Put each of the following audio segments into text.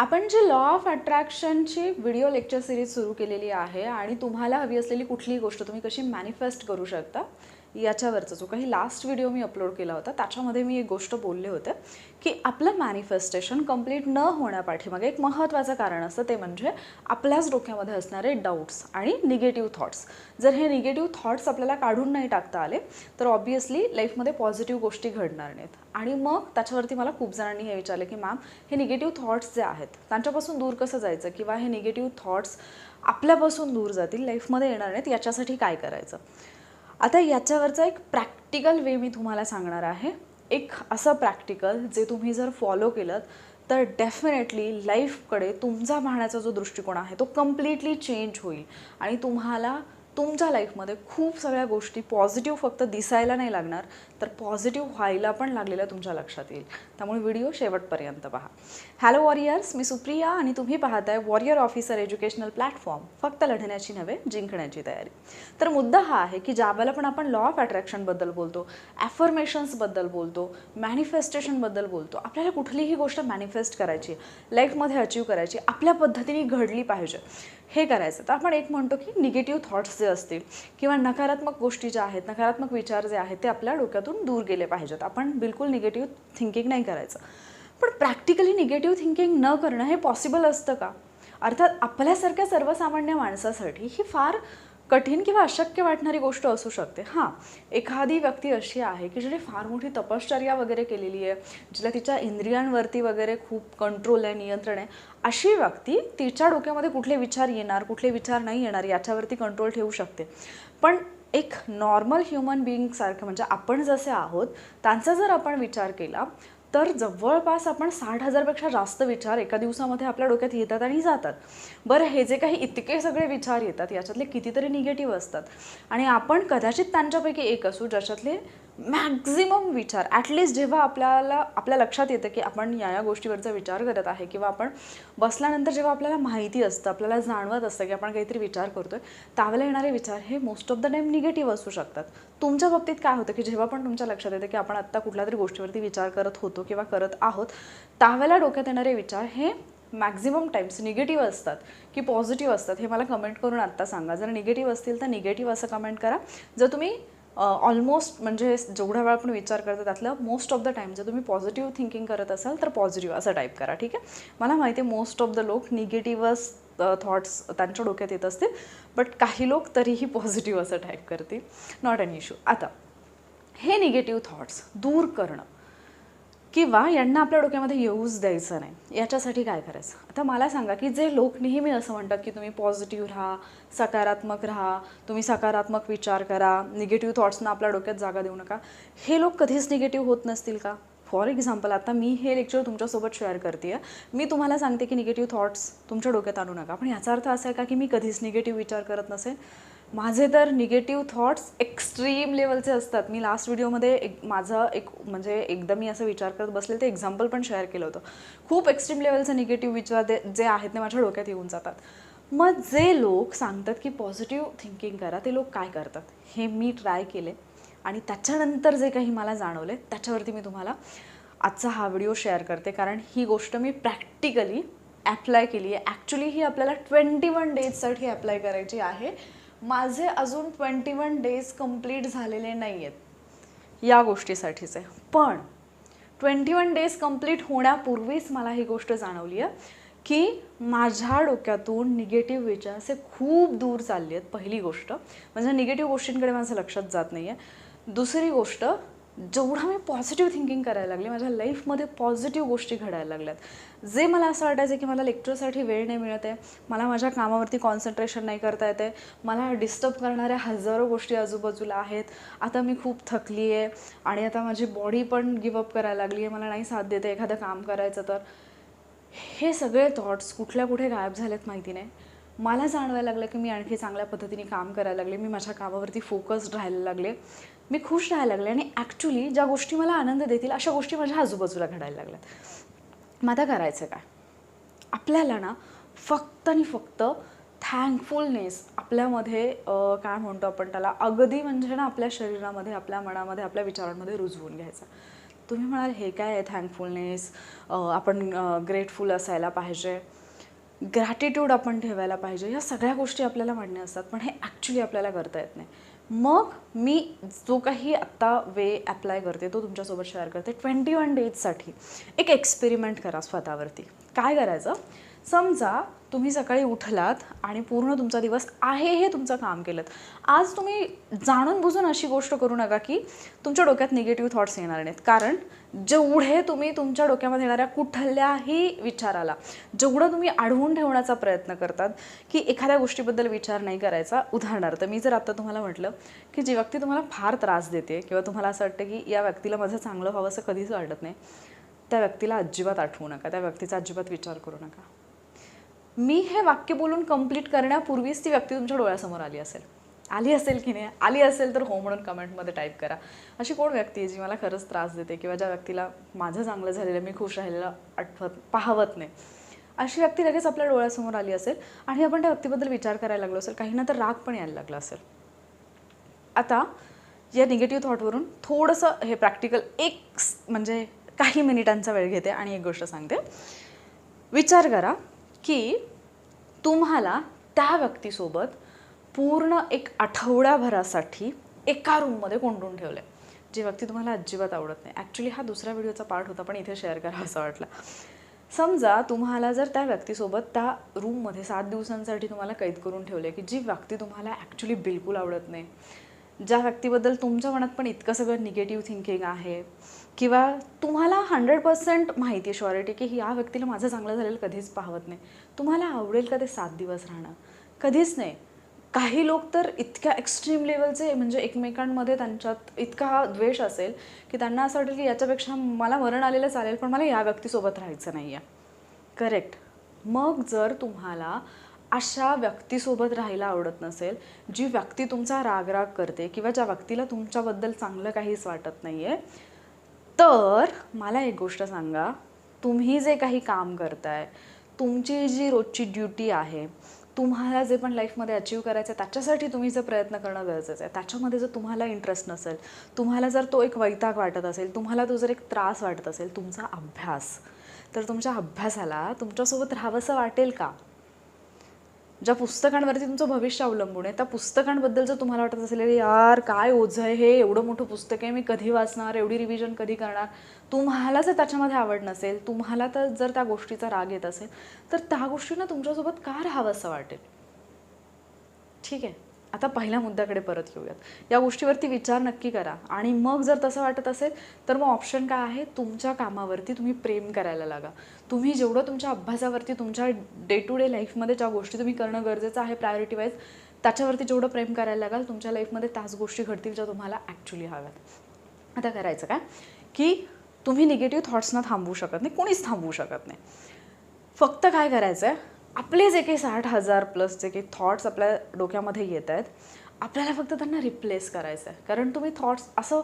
आपण जी law of अट्रॅक्शनची व्हिडिओ लेक्चर सिरीज सुरू केलेली आहे आणि तुम्हाला हवी असलेली कुठलीही गोष्ट तुम्ही कशी मॅनिफेस्ट करू शकता याच्यावरचा जो काही लास्ट व्हिडिओ मी अपलोड केला होता त्याच्यामध्ये मी एक गोष्ट बोलले होते की आपलं मॅनिफेस्टेशन कंप्लीट न होण्यापाठीमागे एक महत्त्वाचं कारण असतं ते म्हणजे आपल्याच डोक्यामध्ये असणारे डाऊट्स आणि निगेटिव्ह थॉट्स जर हे निगेटिव्ह थॉट्स आपल्याला काढून नाही टाकता आले तर ऑब्वियसली लाईफमध्ये पॉझिटिव्ह गोष्टी घडणार नाहीत. आणि मग त्याच्यावरती मला खूप जणांनी हे विचारलं की मॅम हे निगेटिव्ह थॉट्स जे आहेत त्यांच्यापासून दूर कसं जायचं? किंवा हे निगेटिव्ह थॉट्स आपल्यापासून दूर जातील? लाईफमध्ये येणार नाहीत? याच्यासाठी काय करायचं? आता याच्यावरचा एक प्रॅक्टिकल वे मी तुम्हाला सांगणार आहे. एक असं प्रॅक्टिकल जे तुम्ही जर फॉलो केलं तर डेफिनेटली लाईफकडे तुमचा पाहण्याचा जो दृष्टिकोन आहे तो कम्प्लिटली चेंज होईल. आणि तुम्हाला तुमच्या लाईफमध्ये खूप सगळ्या गोष्टी पॉझिटिव्ह फक्त दिसायला नाही लागणार तर पॉझिटिव्ह व्हायला पण लागलेलं तुमच्या लक्षात येईल. त्यामुळे व्हिडिओ शेवटपर्यंत पहा. हॅलो वॉरियर्स मी सुप्रिया आणि तुम्ही पाहताय वॉरियर ऑफिसर एज्युकेशनल प्लॅटफॉर्म फक्त लढण्याची नव्हे जिंकण्याची तयारी. तर मुद्दा हा आहे की ज्यावेळेला पण आपण लॉ ऑफ अट्रॅक्शनबद्दल बोलतो ॲफर्मेशन्सबद्दल बोलतो मॅनिफेस्टेशनबद्दल बोलतो आपल्याला कुठलीही गोष्ट मॅनिफेस्ट करायची लाईफमध्ये अचीव करायची आपल्या पद्धतीने घडली पाहिजे. हे करायचं. तर आपण एक म्हणतो की निगेटिव्ह थॉट्स जे असतील किंवा नकारात्मक गोष्टी ज्या आहेत नकारात्मक विचार जे आहेत ते आपल्या डोक्यातून दूर गेले पाहिजेत. आपण बिलकुल निगेटिव्ह थिंकिंग नाही करायचं. पण प्रॅक्टिकली निगेटिव्ह थिंकिंग न करणं हे पॉसिबल असतं का? अर्थात आपल्यासारख्या सर्वसामान्य माणसासाठी ही फार कठीण किंवा अशक्य वाटणारी गोष्ट असू शकते. हां एखादी व्यक्ती अशी आहे की जिने फार मोठी तपश्चर्या वगैरे केलेली आहे जिला तिच्या इंद्रियांवरती वगैरे खूप कंट्रोल आहे नियंत्रण आहे अशी व्यक्ती तिच्या डोक्यामध्ये कुठले विचार येणार कुठले विचार नाही येणार याच्यावरती कंट्रोल ठेवू शकते. पण एक नॉर्मल ह्युमन बिईंगसारखं म्हणजे आपण जसे आहोत त्यांचा जर आपण विचार केला तर जवळपास आपण साठ हजारपेक्षा जास्त विचार एका दिवसामध्ये आपल्या डोक्यात येतात आणि जातात. बरं हे जे काही इतके सगळे विचार येतात याच्यातले कितीतरी निगेटिव्ह असतात. आणि आपण कदाचित त्यांच्यापैकी एक असू ज्याच्यातले मॅक्झिमम विचार. ॲटलिस्ट जेव्हा आपल्याला आपल्या लक्षात येतं की आपण या या गोष्टीवरचा विचार करत आहे किंवा आपण बसल्यानंतर जेव्हा आपल्याला माहिती असतं आपल्याला जाणवत असतं की आपण काहीतरी विचार करतो आहे त्यावेळेला येणारे विचार हे most of the time negative असू शकतात. तुमच्या बाबतीत काय होतं की जेव्हा पण तुमच्या लक्षात येतं की आपण आत्ता कुठल्या तरी गोष्टीवरती विचार करत होतो किंवा करत आहोत त्यावेळेला डोक्यात येणारे विचार हे मॅक्झिमम टाईम्स निगेटिव्ह असतात. की पॉझिटिव्ह असतात हे मला कमेंट करून आत्ता सांगा. जर निगेटिव्ह असतील तर निगेटिव्ह असं कमेंट करा. जर तुम्ही ऑलमोस्ट म्हणजे जेवढा वेळ आपण विचार करतो त्यातलं मोस्ट ऑफ द टाईम जर तुम्ही पॉझिटिव्ह थिंकिंग करत असाल तर पॉझिटिव्ह असं टाईप करा ठीक आहे? मला माहिती आहे मोस्ट ऑफ द लोक निगेटिव्हच थॉट्स त्यांच्या डोक्यात येत असतील बट काही लोक तरीही पॉझिटिव्ह असं टाईप करतील. नॉट अन इश्यू आता हे निगेटिव्ह थॉट्स दूर करणं. किंवा यांना आपल्या डोक्यामध्ये येऊच द्यायचं नाही. याच्यासाठी काय करायचं? आता मला सांगा की जे लोक नेहमी असं म्हणतात की तुम्ही पॉझिटिव्ह राहा सकारात्मक राहा तुम्ही सकारात्मक विचार करा निगेटिव्ह थॉट्सना आपल्या डोक्यात जागा देऊ नका. हे लोक कधीच निगेटिव्ह होत नसतील का? फॉर एक्झाम्पल आता मी हे लेक्चर तुमच्यासोबत शेअर करते आहे मी तुम्हाला सांगते की निगेटिव्ह थॉट्स तुमच्या डोक्यात आणू नका. पण याचा अर्थ असा आहे का की मी कधीच निगेटिव्ह विचार करत नसेल माझे तर निगेटिव्ह थॉट्स एक्स्ट्रीम लेवलचे असतात. मी लास्ट व्हिडिओमध्ये एक माझं एक म्हणजे एकदा मी असं विचार करत बसले ते एक्झाम्पल पण शेअर केलं होतं. खूप एक्स्ट्रीम लेवलचे निगेटिव्ह विचार दे जे आहेत ते माझ्या डोक्यात येऊन जातात. मग जे लोक सांगतात की पॉझिटिव्ह थिंकिंग करा ते लोक काय करतात? हे मी ट्राय केले आणि त्याच्यानंतर जे काही मला जाणवले त्याच्यावरती मी तुम्हाला आजचा हा व्हिडिओ शेअर करते. कारण ही गोष्ट मी प्रॅक्टिकली ॲप्लाय केली आहे. ॲक्च्युली ही आपल्याला ट्वेंटी वन डेजसाठी अप्लाय करायची आहे. माझे अजून ट्वेंटी वन डेज कंप्लीट झालेले नाही आहेत या गोष्टीसाठीचे. पण ट्वेंटी वन डेज कंप्लीट होण्यापूर्वीच मला ही गोष्ट जाणवली आहे की माझ्या डोक्यातून निगेटिव्ह विचार असे खूप दूर चालले आहेत पहिली गोष्ट. म्हणजे निगेटिव्ह गोष्टींकडे माझं लक्षात जात नाही आहे दुसरी गोष्ट जेवढा मी पॉझिटिव्ह थिंकिंग करायला लागले माझ्या लाईफमध्ये पॉझिटिव्ह गोष्टी घडायला लागल्यात. जे मला असं वाटायचं की मला लेक्चरसाठी वेळ नाही मिळत आहे मला माझ्या कामावरती कॉन्सन्ट्रेशन नाही करता येते मला डिस्टर्ब करणाऱ्या हजारो गोष्टी आजूबाजूला आहेत. आता मी खूप थकली आहे आणि आता माझी बॉडी पण गिवअप करायला लागली आहे मला नाही साथ देते एखादं काम करायचं तर. हे सगळे थॉट्स कुठल्या कुठे गायब झालेत माहिती नाही. मला जाणवायला लागलं की मी आणखी चांगल्या पद्धतीने काम करायला लागले मी माझ्या कामावरती फोकस्ड राहायला लागले. मी खुश राहायला लागले आणि ॲक्च्युली ज्या गोष्टी मला आनंद देतील अशा गोष्टी माझ्या आजूबाजूला घडायला लागल्यात. मग आता करायचं काय? आपल्याला ना फक्त आणि फक्त थँकफुलनेस आपल्यामध्ये काय म्हणतो आपण त्याला? अगदी म्हणजे ना आपल्या शरीरामध्ये आपल्या मनामध्ये आपल्या विचारांमध्ये रुजवून घ्यायचा. तुम्ही म्हणाल हे काय आहे थँकफुलनेस आपण ग्रेटफुल असायला पाहिजे. ग्रॅटिट्यूड आपण ठेवायला पाहिजे. ह्या सगळ्या गोष्टी आपल्याला म्हणण्या असतात पण हे ॲक्च्युली आपल्याला करता येत नाही. मग मी जो काही आत्ता वे अप्लाय करते तो तुमच्यासोबत शेअर करते. ट्वेंटी वन डेजसाठी एक एक्सपेरिमेंट करा स्वतःवरती. काय करायचं? समजा तुम्ही सकाळी उठलात आणि पूर्ण तुमचा दिवस आहे हे तुमचं काम केलं आज तुम्ही जाणून बुजून अशी गोष्ट करू नका की तुमच्या डोक्यात निगेटिव्ह थॉट्स येणार नाहीत. कारण जेवढे तुम्ही तुमच्या डोक्यामध्ये येणाऱ्या कुठल्याही विचाराला जेवढं तुम्ही अडवून ठेवण्याचा प्रयत्न करतात की एखाद्या गोष्टीबद्दल विचार नाही करायचा. उदाहरणार्थ मी जर आता तुम्हाला म्हटलं की जी व्यक्ती तुम्हाला फार त्रास देते किंवा तुम्हाला असं वाटतं की या व्यक्तीला माझं चांगलं व्हावं असं कधीच वाटत नाही त्या व्यक्तीला अजिबात आठवू नका. त्या व्यक्तीचा अजिबात विचार करू नका. मी हे वाक्य बोलून कंप्लीट करण्यापूर्वीच ती व्यक्ती तुमच्या डोळ्यासमोर आली असेल. आली असेल की नाही? आली असेल तर हो म्हणून कमेंटमध्ये टाईप करा. अशी कोण व्यक्ती आहे जी मला खरंच त्रास देते किंवा ज्या व्यक्तीला माझं चांगलं झालेलं मी खुश राहिलेलं आठवत पाहवत नाही? अशी व्यक्ती लगेच आपल्या डोळ्यासमोर आली असेल आणि आपण त्या व्यक्तीबद्दल विचार करायला लागलो असेल काही ना तर राग पण यायला लागला असेल. आता या निगेटिव्ह थॉटवरून थोडंसं हे प्रॅक्टिकल एक म्हणजे काही मिनिटांचा वेळ घेते आणि एक गोष्ट सांगते. विचार करा. की तुम्हाला त्या व्यक्तीसोबत पूर्ण एक आठवड्याभरासाठी एका रूममध्ये कोंडून ठेवलं आहे जी व्यक्ती तुम्हाला अजिबात आवडत नाही. ॲक्च्युली हा दुसऱ्या व्हिडिओचा पार्ट होता पण इथे शेअर करा असं वाटलं. समजा तुम्हाला जर त्या व्यक्तीसोबत त्या रूममध्ये सात दिवसांसाठी तुम्हाला कैद करून ठेवले की जी व्यक्ती तुम्हाला ॲक्च्युली बिलकुल आवडत नाही ज्या व्यक्तीबद्दल तुमच्या मनात पण इतकं सगळं निगेटिव्ह थिंकिंग आहे किंवा तुम्हाला हंड्रेड पर्सेंट माहिती आहे शॉरिटी की ह्या व्यक्तीला माझं चांगलं झालेलं कधीच पाहत नाही. तुम्हाला आवडेल का ते सात दिवस राहणं? कधीच नाही. काही लोक तर इतक्या एक्स्ट्रीम लेवलचे म्हणजे एकमेकांमध्ये त्यांच्यात इतका द्वेष असेल की त्यांना असं वाटेल की याच्यापेक्षा मला मरण आलेलं चालेल पण मला या व्यक्तीसोबत राहायचं नाही आहे करेक्ट मग जर तुम्हाला अशा व्यक्तीसोबत राहायला आवडत नसेल जी व्यक्ती तुमचा रागराग करते किंवा ज्या व्यक्तीला तुमच्याबद्दल चांगलं काहीच वाटत नाही आहे तर मला एक गोष्ट सांगा. तुम्ही जे काही काम करताय तुमची जी रोजची ड्युटी आहे तुम्हाला जे पण लाईफमध्ये अचीव करायचं आहे त्याच्यासाठी तुम्ही जर प्रयत्न करणं गरजेचं आहे. त्याच्यामध्ये जर तुम्हाला इंटरेस्ट नसेल तुम्हाला जर तो एक वैताग वाटत असेल तुम्हाला तो जर एक त्रास वाटत असेल तुमचा अभ्यास तर तुमच्या अभ्यासाला तुमच्यासोबत राहावंसं वाटेल का? ज्या पुस्तकांवरती तुमचं भविष्य अवलंबून आहे त्या पुस्तकांबद्दल जर तुम्हाला वाटत असेल यार काय ओझं आहे हे एवढं मोठं पुस्तक आहे मी कधी वाचणार एवढी रिव्हिजन कधी करणार? तुम्हाला जर त्याच्यामध्ये आवड नसेल तुम्हाला तर जर त्या गोष्टीचा राग येत असेल तर त्या गोष्टींना तुमच्यासोबत का राहावं असं वाटेल? ठीक आहे. आता पहिल्या मुद्द्याकडे परत येऊयात. या गोष्टीवरती विचार नक्की करा. आणि मग जर तसं वाटत असेल तर मग ऑप्शन काय आहे? तुमच्या कामावरती तुम्ही प्रेम करायला लागा. तुम्ही जेवढं तुमच्या अभ्यासावरती तुमच्या डे टू डे लाईफमध्ये ज्या गोष्टी तुम्ही करणं गरजेचं आहे प्रायोरिटी वाईज त्याच्यावरती जेवढं प्रेम करायला लागाल तुमच्या लाईफमध्ये त्याच गोष्टी घडतील ज्या तुम्हाला ॲक्च्युली हव्यात. आता करायचं काय? की तुम्ही निगेटिव्ह थॉट्सना थांबवू शकत नाही कोणीच थांबवू शकत नाही. फक्त काय करायचं आहे आपले जे काही साठ हजार प्लस जे काही थॉट्स आपल्या डोक्यामध्ये येत आहेत आपल्याला फक्त त्यांना रिप्लेस करायचं आहे. कारण तुम्ही थॉट्स असं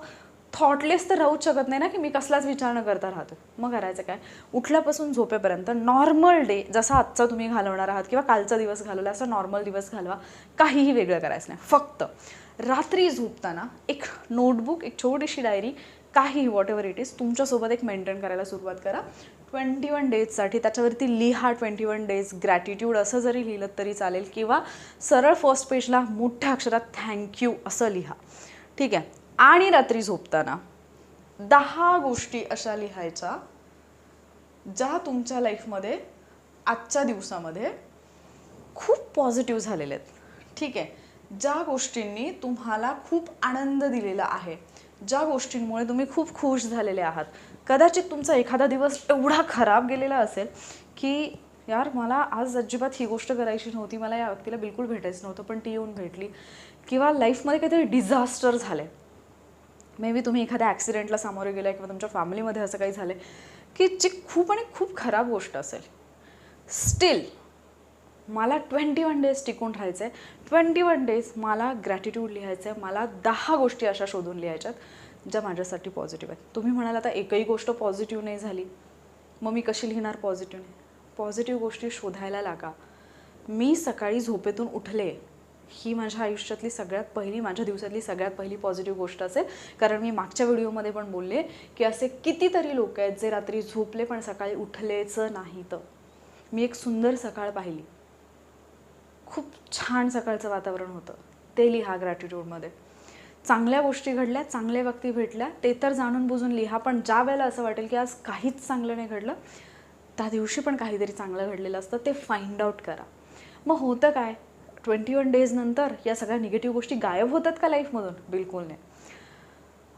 थॉटलेस तर राहूच शकत नाही ना की मी कसलाच विचार न करता राहतो. मग करायचं काय? उठल्यापासून झोपेपर्यंत नॉर्मल डे जसा आजचा तुम्ही घालवणार आहात किंवा कालचा दिवस घालवला असा नॉर्मल दिवस घालवा. काहीही वेगळं करायचं नाही. फक्त रात्री झोपताना एक नोटबुक एक छोटीशी डायरी काही वॉट एव्हर इट इज तुमच्यासोबत एक मेंटेन करायला सुरुवात करा. ट्वेंटी वन डेजसाठी त्याच्यावरती लिहा ट्वेंटी वन डेज ग्रॅटिट्यूड असं जरी लिहिलं तरी चालेल. किंवा सरळ फर्स्ट पेजला मोठ्या अक्षरात थँक्यू असं लिहा. ठीक आहे? आणि रात्री झोपताना दहा गोष्टी अशा लिहायच्या ज्या तुमच्या लाईफमध्ये आजच्या दिवसामध्ये खूप पॉझिटिव्ह झालेले आहेत. ठीक आहे? ज्या गोष्टींनी तुम्हाला खूप आनंद दिलेला आहे ज्या गोष्टींमुळे तुम्ही खूप खुश झालेले आहात. कदाचित तुमचा एखादा दिवस एवढा खराब गेलेला असेल की यार मला आज अजिबात ही गोष्ट करायची नव्हती मला या व्यक्तीला बिलकुल भेटायचं नव्हतं पण ती येऊन भेटली. किंवा लाईफमध्ये काहीतरी डिझास्टर झालं मे बी तुम्ही एखाद्या ॲक्सिडेंटला सामोरे गेला किंवा तुमच्या फॅमिलीमध्ये असं काही झालं की जी खूप आणि खूप खराब गोष्ट असेल. स्टील मला ट्वेंटी वन डेज टिकून राहायचं आहे ट्वेंटी वन डेज मला ग्रॅटिट्यूड लिहायचं आहे मला दहा गोष्टी अशा शोधून लिहायच्यात ज्या माझ्यासाठी पॉझिटिव्ह आहेत. तुम्ही म्हणाल आता एकही गोष्ट पॉझिटिव्ह नाही झाली. मग मी कशी लिहिणार पॉझिटिव्ह नाही? पॉझिटिव्ह गोष्टी शोधायला लागा. मी सकाळी झोपेतून उठले ही माझ्या आयुष्यातली सगळ्यात पहिली माझ्या दिवसातली सगळ्यात पहिली पॉझिटिव्ह गोष्ट असेल. कारण मी मागच्या व्हिडिओमध्ये पण बोलले की असे कितीतरी लोक आहेत जे रात्री झोपले पण सकाळी उठलेच नाही तर मी एक सुंदर सकाळ पाहिली. खूप छान सकाळचं वातावरण होतं. ते लिहा ग्रॅटिट्यूडमध्ये चांगल्या गोष्टी घडल्या चांगल्या व्यक्ती भेटल्या ते तर जाणून बुजून लिहा पण ज्या वेळेला असं वाटेल की आज काहीच चांगलं नाही घडलं त्या दिवशी पण काहीतरी चांगलं घडलेलं असतं ते फाइंड आउट करा. मग होतं काय? ट्वेंटी वन डेज नंतर या सगळ्या निगेटिव्ह गोष्टी गायब होतात का लाईफमधून बिलकुल नाही.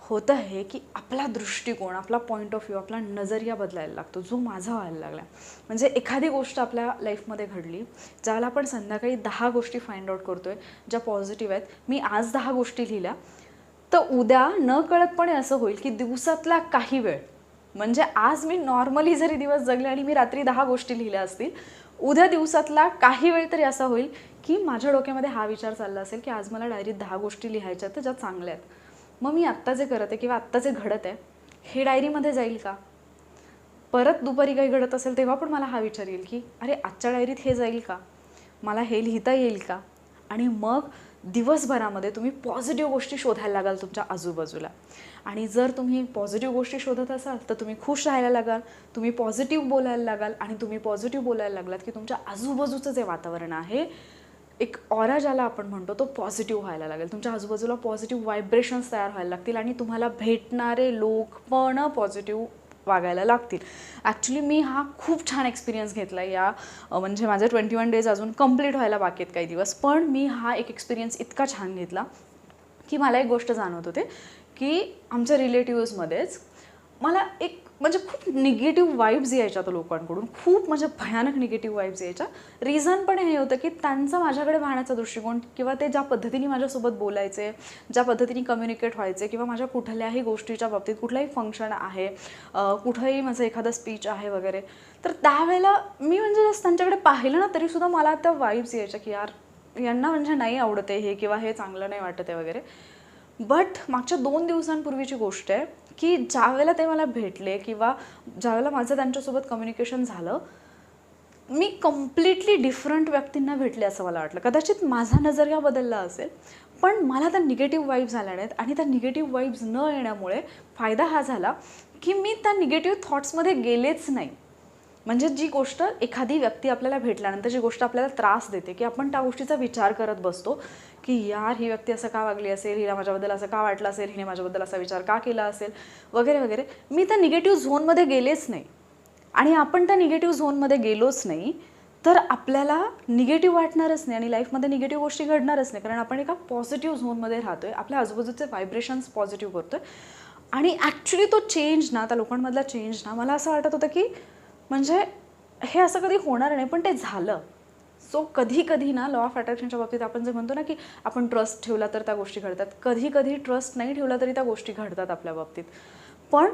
होतं आहे की आपला दृष्टिकोन आपला पॉईंट ऑफ व्ह्यू आपला नजरिया बदलायला लागतो जो माझा व्हायला लागला म्हणजे एखादी गोष्ट आपल्या लाईफमध्ये घडली ज्याला आपण संध्याकाळी दहा गोष्टी फाइंड आउट करतोय ज्या पॉझिटिव्ह आहेत मी आज दहा गोष्टी लिहिल्या तर उद्या न कळतपणे असं होईल की दिवसातला काही वेळ म्हणजे आज मी नॉर्मली जरी दिवस जगले आणि मी रात्री दहा गोष्टी लिहिल्या असतील उद्या दिवसातला काही वेळ तरी असा होईल की माझ्या डोक्यामध्ये हा विचार चालला असेल की आज मला डायरीत दहा गोष्टी लिहायच्या आहेत ज्या चांगल्या आहेत. मग मी आत्ता जे करत आहे किंवा आत्ता जे घडत आहे हे डायरीमध्ये जाईल का? परत दुपारी काही घडत असेल तेव्हा पण मला हा विचार येईल की अरे आजच्या डायरीत हे जाईल का? मला हे लिहिता येईल का? आणि मग दिवसभरामध्ये तुम्ही पॉझिटिव्ह गोष्टी शोधायला लागाल तुमच्या आजूबाजूला. आणि जर तुम्ही पॉझिटिव्ह गोष्टी शोधत असाल तर तुम्ही खुश राहायला लागाल तुम्ही पॉझिटिव्ह बोलायला लागाल आणि तुम्ही पॉझिटिव्ह बोलायला लागलात की तुमच्या आजूबाजूचं जे वातावरण आहे एक ऑरा ज्याला आपण म्हणतो तो पॉझिटिव्ह व्हायला लागेल. तुमच्या आजूबाजूला पॉझिटिव्ह व्हायब्रेशन्स तयार व्हायला लागतील आणि तुम्हाला भेटणारे लोक पण पॉझिटिव्ह वागायला लागतील. ॲक्च्युली मी हा खूप छान एक्सपिरियन्स घेतला या म्हणजे माझे ट्वेंटी वन डेज अजून कंप्लीट व्हायला बाकी आहेत काही दिवस. पण मी हा एक एक्सपिरियन्स इतका छान घेतला की मला एक गोष्ट जाणवत होते की आमच्या रिलेटिव्हजमध्येच मला एक म्हणजे खूप निगेटिव्ह वाईब्स यायच्या त्या लोकांकडून. खूप म्हणजे भयानक निगेटिव्ह वाईब्स यायच्या. रिझन पण हे होतं की त्यांचा माझ्याकडे पाहण्याचा दृष्टिकोन किंवा ते ज्या पद्धतीने माझ्यासोबत बोलायचे ज्या पद्धतीने कम्युनिकेट व्हायचे किंवा माझ्या कुठल्याही गोष्टीच्या बाबतीत कुठलाही फंक्शन आहे कुठंही माझं एखादं स्पीच आहे वगैरे तर त्यावेळेला मी म्हणजे जस्ट त्यांच्याकडे पाहिलं ना तरीसुद्धा मला त्या वाईब्स यायच्या की यार यांना म्हणजे नाही आवडते हे किंवा हे चांगलं नाही वाटत आहे वगैरे. बट मागच्या दोन दिवसांपूर्वीची गोष्ट आहे की ज्यावेळेला ते मला भेटले किंवा ज्यावेळेला माझं त्यांच्यासोबत कम्युनिकेशन झालं मी कम्प्लिटली डिफरंट व्यक्तींना भेटले असं मला वाटलं. कदाचित माझा नजरिया बदलला असेल पण मला त्या निगेटिव्ह वाईब्स आल्या नाहीत आणि त्या निगेटिव्ह वाईब्स न येण्यामुळे फायदा हा झाला की मी त्या निगेटिव्ह थॉट्समध्ये गेलेच नाही. म्हणजे जी गोष्ट एखादी व्यक्ती आपल्याला भेटल्यानंतर जी गोष्ट आपल्याला त्रास देते की आपण त्या गोष्टीचा विचार करत बसतो की यार ही व्यक्ती असं का वागली असेल हिला माझ्याबद्दल असं का वाटलं असेल हिने माझ्याबद्दल असा विचार का केला असेल वगैरे वगैरे. मी त्या निगेटिव्ह झोनमध्ये गेलेच नाही. आणि आपण त्या निगेटिव्ह झोनमध्ये गेलोच नाही तर आपल्याला निगेटिव्ह वाटणारच नाही आणि लाईफमध्ये निगेटिव्ह गोष्टी घडणारच नाही. कारण आपण एका पॉझिटिव्ह झोनमध्ये राहतो आहे आपल्या आजूबाजूचे व्हायब्रेशन्स पॉझिटिव्ह करतो आहे आणि ॲक्च्युली तो चेंज ना त्या लोकांमधला चेंज ना मला असं वाटत होतं की म्हणजे हे असं कधी होणार नाही पण ते झालं. सो कधी कधी ना लॉ ऑफ अट्रॅक्शनच्या बाबतीत आपण जे म्हणतो ना की आपण ट्रस्ट ठेवला तर त्या गोष्टी घडतात. कधी कधी ट्रस्ट नाही ठेवला तरी त्या गोष्टी घडतात आपल्या बाबतीत. पण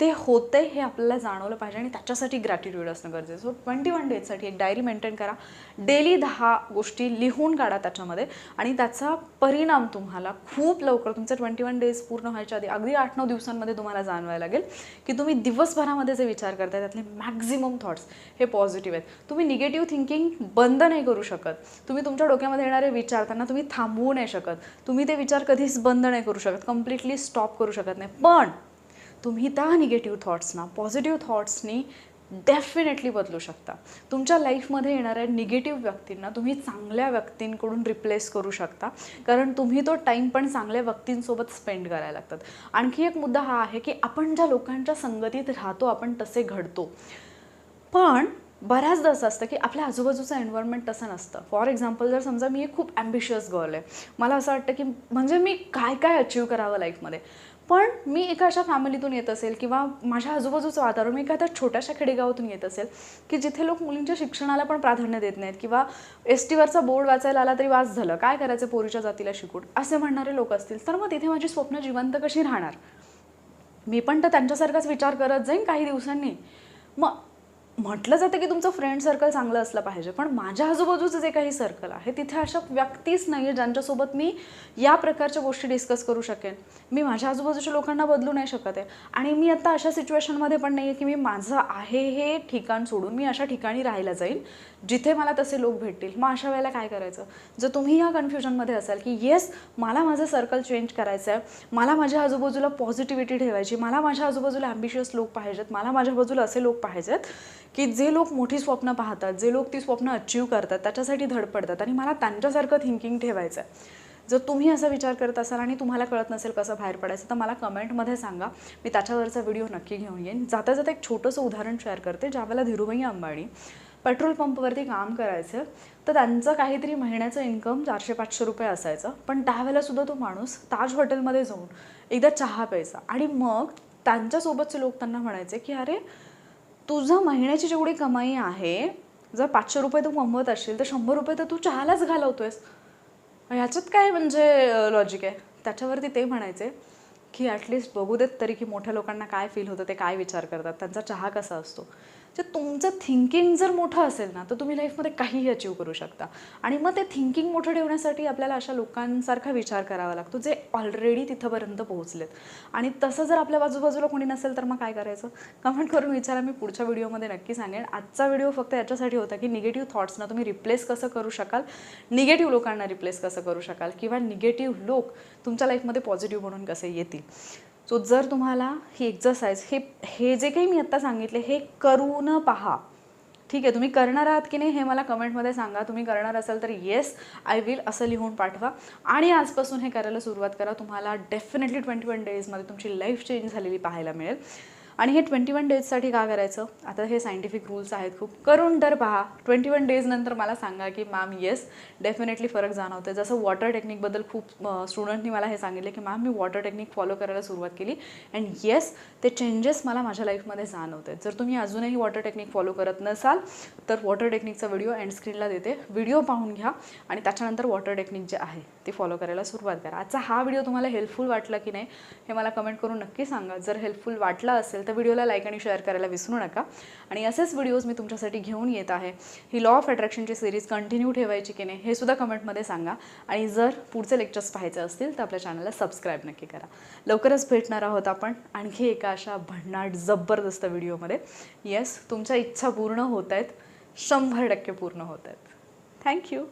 ते होते हे आपल्याला जाणवलं पाहिजे आणि त्याच्यासाठी ग्रॅटिट्यूड असणं गरजेचं. सो ट्वेंटी वन डेजसाठी एक डायरी मेंटेन करा. डेली दहा गोष्टी लिहून काढा त्याच्यामध्ये आणि त्याचा परिणाम तुम्हाला खूप लवकर तुमचे ट्वेंटी वन डेज पूर्ण व्हायच्या आधी अगदी आठ नऊ दिवसांमध्ये तुम्हाला जाणवायला लागेल की तुम्ही दिवसभरामध्ये जे विचार करताय त्यातले मॅक्झिमम थॉट्स हे पॉझिटिव्ह आहेत. तुम्ही निगेटिव्ह थिंकिंग बंद नाही करू शकत. तुम्ही तुमच्या डोक्यामध्ये येणारे विचार त्यांना तुम्ही थांबवू नाही शकत. तुम्ही ते विचार कधीच बंद नाही करू शकत. कम्प्लिटली स्टॉप करू शकत नाही. पण तुम्ही त्या निगेटिव्ह थॉट्सना पॉझिटिव्ह थॉट्सनी डेफिनेटली बदलू शकता. तुमच्या लाईफमध्ये येणाऱ्या निगेटिव्ह व्यक्तींना तुम्ही चांगल्या व्यक्तींकडून रिप्लेस करू शकता. कारण तुम्ही तो टाईम पण चांगल्या व्यक्तींसोबत स्पेंड करायला लागतात. आणखी एक मुद्दा हा आहे की आपण ज्या लोकांच्या संगतीत राहतो आपण तसे घडतो. पण बऱ्याचदा असं असतं की आपल्या आजूबाजूचं एन्व्हायरमेंट तसं नसतं. फॉर एक्झाम्पल जर समजा मी एक खूप ॲम्बिशियस गर्ल आहे. मला असं वाटतं की म्हणजे मी काय काय अचीव करावं लाईफमध्ये पण मी एका अशा फॅमिलीतून येत असेल किंवा माझ्या आजूबाजूचं वातावरण मी एखाद्या छोट्याशा खेडेगावातून येत असेल की जिथे लोक मुलींच्या शिक्षणाला पण प्राधान्य देत नाहीत किंवा एस टीवरचा बोर्ड वाचायला आला तरी वाच झालं काय करायचं पोरीच्या जातीला शिकून? असे म्हणणारे लोक असतील. तर मग तिथे माझी स्वप्न जिवंत कशी राहणार? मी पण तर त्यांच्यासारखाच विचार करत जाईन काही दिवसांनी. मग म्हटलं जातं की तुमचं फ्रेंड सर्कल चांगलं असलं पाहिजे पण माझ्या आजूबाजूचं जे काही सर्कल आहे तिथे अशा व्यक्तीच नाही आहे ज्यांच्यासोबत मी या प्रकारच्या गोष्टी डिस्कस करू शकेन. मी माझ्या आजूबाजूच्या लोकांना बदलू नाही शकत आहे. आणि मी आता अशा सिच्युएशनमध्ये पण नाही आहे की मी माझं आहे हे ठिकाण सोडून मी अशा ठिकाणी राहायला जाईल जिथे मला तसे लोक भेटतील. मग अशा वेळेला काय करायचं? जर तुम्ही या कन्फ्युजनमध्ये असाल की येस मला माझं सर्कल चेंज करायचं आहे मला माझ्या आजूबाजूला पॉझिटिव्हिटी ठेवायची. मला माझ्या आजूबाजूला ॲम्बिशियस लोक पाहिजेत. मला माझ्या बाजूला असे लोक पाहिजेत. की जे लोक मोठी स्वप्न पाहतात जे लोक ती स्वप्न अचीव करतात त्याच्यासाठी धडपडतात आणि मला त्यांच्यासारखं थिंकिंग ठेवायचं आहे जर तुम्ही असा विचार करत असाल आणि तुम्हाला कळत नसेल कसं बाहेर पडायचं तर मला कमेंटमध्ये सांगा. मी त्याच्यावरचा व्हिडिओ नक्की घेऊन येईन. जाता जाता एक छोटंसं उदाहरण शेअर करते ज्यावेळेला धीरूभाई अंबानी पेट्रोल पंपवरती काम करायचं तर त्यांचं काहीतरी महिन्याचं इन्कम चारशे पाचशे रुपये असायचं. पण त्यावेळेला सुद्धा तो माणूस ताज हॉटेलमध्ये जाऊन एकदा चहा प्यायचा. आणि मग त्यांच्यासोबतचे लोक त्यांना म्हणायचे की अरे तुझं महिन्याची जेवढी कमाई आहे जर पाचशे रुपये तू कमवत असेल तर शंभर रुपये तर तू चहालाच घालवतोयस. ह्याच्यात काय म्हणजे लॉजिक आहे? त्याच्यावरती ते म्हणायचे की ॲटलिस्ट बघू देत तरी की मोठ्या लोकांना काय फील होतं ते काय विचार करतात त्यांचा चहा कसा असतो. जे तुमचं थिंकिंग जर मोठं असेल ना तर तुम्ही लाईफमध्ये काहीही अचीव करू शकता. आणि मग ते थिंकिंग मोठं ठेवण्यासाठी आपल्याला अशा लोकांसारखा विचार करावा लागतो जे ऑलरेडी तिथंपर्यंत पोहोचलेत. आणि तसं जर आपल्या बाजूबाजूला कोणी नसेल तर मग काय करायचं? कमेंट करून विचारा मी पुढच्या व्हिडिओमध्ये नक्की सांगेन. आजचा व्हिडिओ फक्त याच्यासाठी होता की निगेटिव्ह थॉट्सना तुम्ही रिप्लेस कसं करू शकाल? निगेटिव्ह लोकांना रिप्लेस कसं करू शकाल? किंवा निगेटिव्ह लोक तुमच्या लाईफमध्ये पॉझिटिव्ह म्हणून कसे येतील? सो जर तुम्हाला ही एक्झरसाइज हे हे जे काही मी आत्ता सांगितले हे करून पहा. ठीक आहे तुम्ही करणार आहात की नाही हे मला कमेंटमध्ये सांगा. तुम्ही करणार असाल तर येस आय विल असं लिहून पाठवा. आणि आजपासून हे करायला सुरुवात करा. तुम्हाला डेफिनेटली ट्वेंटी वन डेजमध्ये तुमची लाईफ चेंज झालेली पाहायला मिळेल. आणि हे ट्वेंटी वन डेजसाठी का करायचं? आता हे सायंटिफिक रूल्स आहेत खूप. करून तर पहा. ट्वेंटी वन डेजनंतर मला सांगा की मॅम येस डेफिनेटली फरक जाणवते जसं वॉटर टेक्निकबद्दल खूप स्टुडंटनी मला हे सांगितलं की मॅम मी वॉटर टेक्निक फॉलो करायला सुरुवात केली. अँड येस ते चेंजेस मला माझ्या लाईफमध्ये जाणवते जर तुम्ही अजूनही वॉटर टेक्निक फॉलो करत नसाल तर वॉटर टेक्निकचा व्हिडिओ एंड स्क्रीनला देते. व्हिडिओ पाहून घ्या. आणि त्याच्यानंतर वॉटर टेक्निक जे आहे ते फॉलो करायला सुरुवात करा. आजचा हा व्हिडिओ तुम्हाला हेल्पफुल वाटला की नाही हे मला कमेंट करून नक्की सांगा. जर हेल्पफुल वाटला असेल तर व्हिडिओला लाईक आणि शेअर करायला विसरू नका. आणि असेच व्हिडिओज मी तुमच्यासाठी घेऊन येत आहे. ही लॉ ऑफ अट्रॅक्शनची सिरीज कंटिन्यू ठेवायची की नाही हे सुद्धा कमेंटमध्ये सांगा. आणि जर पुढचे लेक्चर्स पाहायचे असतील तर आपल्या चॅनलला सबस्क्राईब नक्की करा. लवकरच भेटणार आहोत आपण आणखी एका अशा भन्नाट जबरदस्त व्हिडिओमध्ये. येस तुमच्या इच्छा पूर्ण होत आहेत. शंभर टक्के पूर्ण होत आहेत. थँक्यू